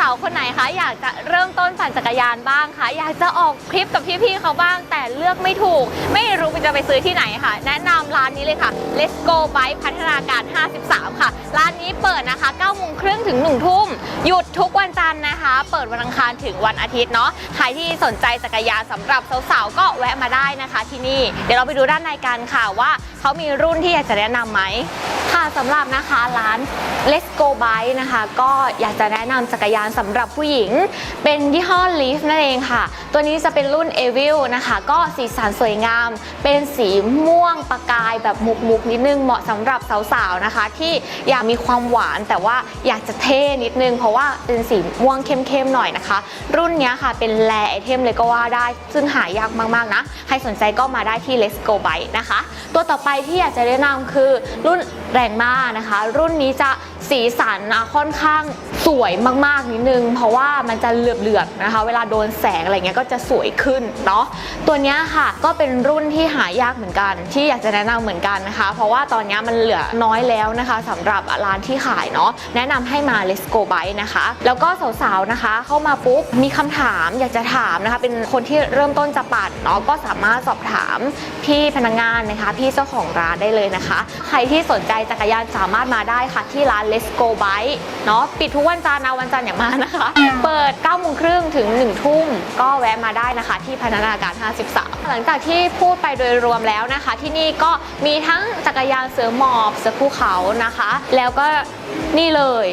สาวๆ คนไหนคะอยากจะเริ่มต้นปั่นจักรยานบ้างคะอยากจะออกคลิปกับพี่ๆเขาบ้าง แต่เลือกไม่ถูก ไม่รู้จะไปซื้อที่ไหนค่ะ แนะนำร้านนี้เลยค่ะ Let's Go Bike พัฒนาการ 53 ค่ะ ร้านนี้เปิดนะคะ9โมงครึ่งถึง1ทุ่มหยุดทุกวันจันทร์นะคะ เปิดวันอังคารถึงวันอาทิตย์เนาะใครที่สนใจจักรยานสำหรับสาวๆ ก็แวะมาได้นะคะ ที่นี่เดี๋ยวเราไปดูด้านในกันค่ะว่าเขามีรุ่นที่อยากจะแนะนำไหม ค่ะสำหรับนะคะร้าน Let's Go Bike นะคะ ก็อยากจะแนะนำจักรยานสำหรับผู้หญิง เป็นยี่ห้อ Leaf นั่นเองค่ะ ตัวนี้จะเป็นรุ่น e v i l นะคะ ก็สีสันสวยงาม เป็นสีม่วงประกายแบบมุกๆนิดนึง เหมาะสำหรับสาวๆนะคะ ที่อยากมีความหวานแต่ว่าอยากจะเท่นิดนึง เพราะว่าเป็นสีม่วงเข้มๆหน่อยนะคะ รุ่นนี้ค่ะเป็นแรไอเทมเลยก็ว่าได้ ซึ่งหายากมากๆนะ ใครสนใจก็มาได้ที่ Let's Go Bike นะคะ ตัวต่อไปที่อยากจะแนะนำคือรุ่นแรงมานะคะ รุ่นนี้จะสีสันนะค่อนข้างสวยมากๆนิดนึง เพราะว่ามันจะเหลือบๆนะคะ เวลาโดนแสงอะไรเงี้ยก็จะสวยขึ้นเนาะตัวนี้ค่ะก็เป็นรุ่นที่หายากเหมือนกัน ที่อยากจะแนะนำเหมือนกันนะคะ เพราะว่าตอนนี้มันเหลือน้อยแล้วนะคะสำหรับร้านที่ขายเนาะแนะนำให้มา Let's Go Bike นะคะ แล้วก็สาวๆนะคะ เข้ามาปุ๊บมีคำถามอยากจะถามนะคะ เป็นคนที่เริ่มต้นจะปั่นเนาะก็สามารถสอบถามพี่พนักงานนะคะ พี่เจ้าของร้านได้เลยนะคะ ใครที่สนใจจักรยานสามารถมาได้ค่ะที่ร้าน Let's Go Bike เนาะปิดทุกวันจันทร์นะวันจันทร์อย่ามานะคะ เปิด9โมงครึ่งถึง 1 ทุ่ม ก็แวะมาได้นะคะที่พัฒนาการ 53 หลังจากที่พูดไปโดยรวมแล้วนะคะ ที่นี่ก็มีทั้งจักรยานเสือหมอบเสือภูเขานะคะ แล้วก็นี่เลย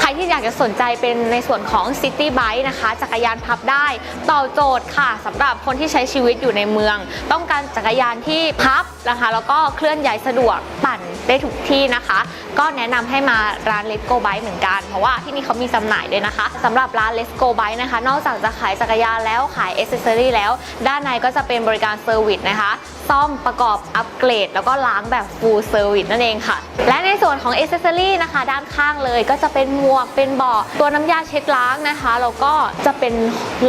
ใครที่อยากจะสนใจเป็นในส่วนของ City Bike นะคะ จักรยานพับได้ตอบโจทย์ค่ะสำหรับคนที่ใช้ชีวิตอยู่ในเมือง ต้องการจักรยานที่พับนะคะ แล้วก็เคลื่อนย้ายสะดวกปั่นได้ทุกที่นะคะ ก็แนะนำให้มาร้าน Let's Go Bike เหมือนกัน เพราะว่าที่นี่เขามีจำหน่ายด้วยนะคะสำหรับร้าน Let's Go Bike นะคะ นอกจากจะขายจักรยานแล้วขายอ c เซ s ซอรี่แล้ว ด้านในก็จะเป็นบริการเซอร์วิสนะคะ ซ่อมประกอบอัปเกรด แล้วก็ล้างแบบ full service นั่นเองค่ะ และในส่วนของอ c เซ s ซอรี่นะคะ ด้านข้างเลยก็จะเป็นหมวกเป็นเบาะตัวน้ำยาเช็ดล้างนะคะแล้วก็จะเป็น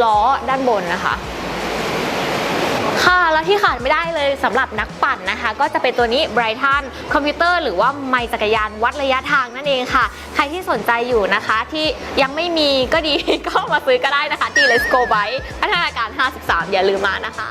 ล้อด้านบนนะคะค่ะแล้วที่ขาดไม่ได้เลยสำหรับนักปั่นนะคะ ก็จะเป็นตัวนี้ Brighton คอมพิวเตอร์หรือว่าไมค์จักรยานวัดระยะทางนั่นเองค่ะ ใครที่สนใจอยู่นะคะที่ยังไม่มีก็ดี ก็มาซื้อก็ได้นะคะ ที่ Let's Go Bike พัฒนาการ 53 อย่าลืมมานะคะ